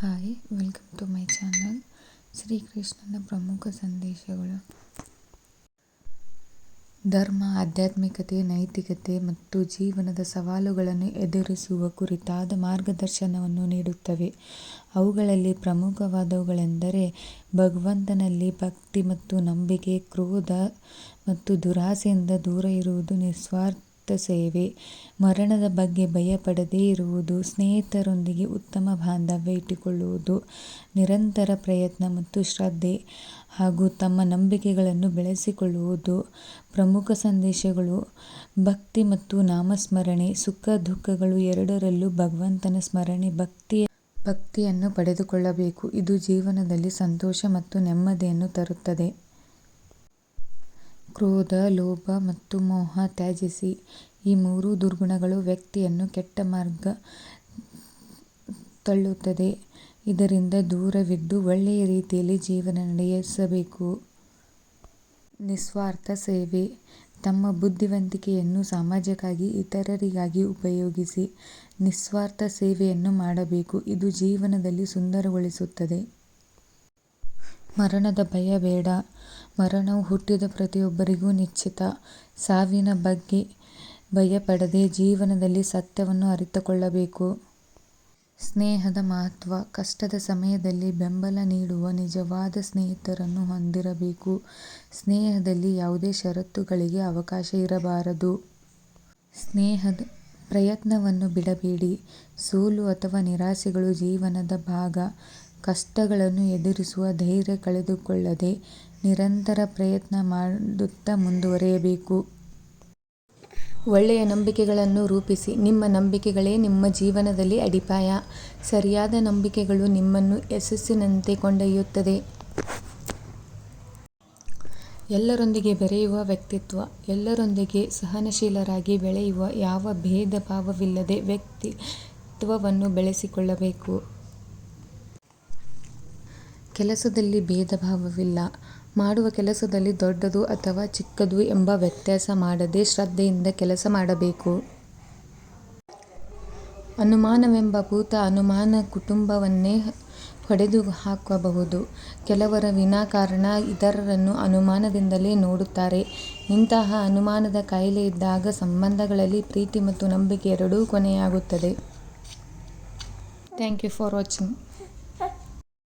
Hi welcome to my channel ಶ್ರೀಕೃಷ್ಣನ ಪ್ರಮುಖ ಸಂದೇಶಗಳು ಧರ್ಮ ಆಧ್ಯಾತ್ಮಿಕತೆ ನೈತಿಕತೆ ಮತ್ತು ಜೀವನದ ಸವಾಲುಗಳನ್ನು ಎದುರಿಸುವ ಕುರಿತಾದ ಮಾರ್ಗದರ್ಶನವನ್ನು ನೀಡುತ್ತವೆ. ಅವುಗಳಲ್ಲಿ ಪ್ರಮುಖವಾದವುಗಳೆಂದರೆ ಭಗವಂತನಲ್ಲಿ ಭಕ್ತಿ ಮತ್ತು ನಂಬಿಕೆ, ಕ್ರೋಧ ಮತ್ತು ದುರಾಸೆಯಿಂದ ದೂರ ಇರುವುದು, ನಿಸ್ವಾರ್ಥ ಸೇವೆ. ಮರಣದ ಬಗ್ಗೆ ಭಯಪಡದೇ ಇರುವುದು ಸ್ನೇಹಿತರೊಂದಿಗೆ ಉತ್ತಮ ಬಾಂಧವ್ಯ ಇಟ್ಟುಕೊಳ್ಳುವುದು ನಿರಂತರ ಪ್ರಯತ್ನ ಮತ್ತು ಶ್ರದ್ಧೆ ಹಾಗೂ ತಮ್ಮ ನಂಬಿಕೆಗಳನ್ನು ಬೆಳೆಸಿಕೊಳ್ಳುವುದು. ಪ್ರಮುಖ ಸಂದೇಶಗಳು ಭಕ್ತಿ ಮತ್ತು ನಾಮಸ್ಮರಣೆ, ಸುಖ ದುಃಖಗಳು ಎರಡರಲ್ಲೂ ಭಗವಂತನ ಸ್ಮರಣೆ, ಭಕ್ತಿಯ ಭಕ್ತಿಯನ್ನು ಪಡೆದುಕೊಳ್ಳಬೇಕು. ಇದು ಜೀವನದಲ್ಲಿ ಸಂತೋಷ ಮತ್ತು ನೆಮ್ಮದಿಯನ್ನು ತರುತ್ತದೆ. ಕ್ರೋಧ, ಲೋಭ ಮತ್ತು ಮೋಹ ತ್ಯಜಿಸಿ. ಈ ಮೂರು ದುರ್ಗುಣಗಳು ವ್ಯಕ್ತಿಯನ್ನು ಕೆಟ್ಟ ಮಾರ್ಗ ತಳ್ಳುತ್ತದೆ. ಇದರಿಂದ ದೂರವಿದ್ದು ಒಳ್ಳೆಯ ರೀತಿಯಲ್ಲಿ ಜೀವನ ನಡೆಸಬೇಕು. ನಿಸ್ವಾರ್ಥ ಸೇವೆ. ತಮ್ಮ ಬುದ್ಧಿವಂತಿಕೆಯನ್ನು ಸಮಾಜಕ್ಕಾಗಿ, ಇತರರಿಗಾಗಿ ಉಪಯೋಗಿಸಿ ನಿಸ್ವಾರ್ಥ ಸೇವೆಯನ್ನು ಮಾಡಬೇಕು. ಇದು ಜೀವನದಲ್ಲಿ ಸುಂದರಗೊಳಿಸುತ್ತದೆ. ಮರಣದ ಭಯ ಬೇಡ. ಮರಣವು ಹುಟ್ಟಿದ ಪ್ರತಿಯೊಬ್ಬರಿಗೂ ನಿಶ್ಚಿತ. ಸಾವಿನ ಬಗ್ಗೆ ಭಯಪಡದೆ ಜೀವನದಲ್ಲಿ ಸತ್ಯವನ್ನು ಅರಿತುಕೊಳ್ಳಬೇಕು. ಸ್ನೇಹದ ಮಹತ್ವ. ಕಷ್ಟದ ಸಮಯದಲ್ಲಿ ಬೆಂಬಲ ನೀಡುವ ನಿಜವಾದ ಸ್ನೇಹಿತರನ್ನು ಹೊಂದಿರಬೇಕು. ಸ್ನೇಹದಲ್ಲಿ ಯಾವುದೇ ಷರತ್ತುಗಳಿಗೆ ಅವಕಾಶ ಇರಬಾರದು. ಸ್ನೇಹದ ಪ್ರಯತ್ನವನ್ನು ಬಿಡಬೇಡಿ. ಸೋಲು ಅಥವಾ ನಿರಾಸೆಗಳು ಜೀವನದ ಭಾಗ. ಕಷ್ಟಗಳನ್ನು ಎದುರಿಸುವ ಧೈರ್ಯ ಕಳೆದುಕೊಳ್ಳದೆ ನಿರಂತರ ಪ್ರಯತ್ನ ಮಾಡುತ್ತಾ ಮುಂದುವರಿಯಬೇಕು. ಒಳ್ಳೆಯ ನಂಬಿಕೆಗಳನ್ನು ರೂಪಿಸಿ. ನಿಮ್ಮ ನಂಬಿಕೆಗಳೇ ನಿಮ್ಮ ಜೀವನದಲ್ಲಿ ಅಡಿಪಾಯ. ಸರಿಯಾದ ನಂಬಿಕೆಗಳು ನಿಮ್ಮನ್ನು ಯಶಸ್ಸಿನಂತೆ ಕೊಂಡೊಯ್ಯುತ್ತದೆ. ಎಲ್ಲರೊಂದಿಗೆ ಬೆರೆಯುವ ವ್ಯಕ್ತಿತ್ವ, ಎಲ್ಲರೊಂದಿಗೆ ಸಹನಶೀಲರಾಗಿ ಬೆಳೆಯುವ ಯಾವ ಭೇದ ಭಾವವಿಲ್ಲದೆ ವ್ಯಕ್ತಿತ್ವವನ್ನು ಬೆಳೆಸಿಕೊಳ್ಳಬೇಕು. ಕೆಲಸದಲ್ಲಿ ಭೇದ ಭಾವವಿಲ್ಲ ಮಾಡುವ ಕೆಲಸದಲ್ಲಿ ದೊಡ್ಡದು ಅಥವಾ ಚಿಕ್ಕದು ಎಂಬ ವ್ಯತ್ಯಾಸ ಮಾಡದೆ ಶ್ರದ್ಧೆಯಿಂದ ಕೆಲಸ ಮಾಡಬೇಕು. ಅನುಮಾನವೆಂಬ ಭೂತ ಅನುಮಾನ ಕುಟುಂಬವನ್ನೇ ಹೊಡೆದುಹಾಕಬಹುದು ಕೆಲವರ ವಿನಾಕಾರಣ ಇತರರನ್ನು ಅನುಮಾನದಿಂದಲೇ ನೋಡುತ್ತಾರೆ. ಇಂತಹ ಅನುಮಾನದ ಕಾಯಿಲೆ ಇದ್ದಾಗ ಸಂಬಂಧಗಳಲ್ಲಿ ಪ್ರೀತಿ ಮತ್ತು ನಂಬಿಕೆ ಎರಡೂ ಕೊನೆಯಾಗುತ್ತದೆ. Thank you for watching.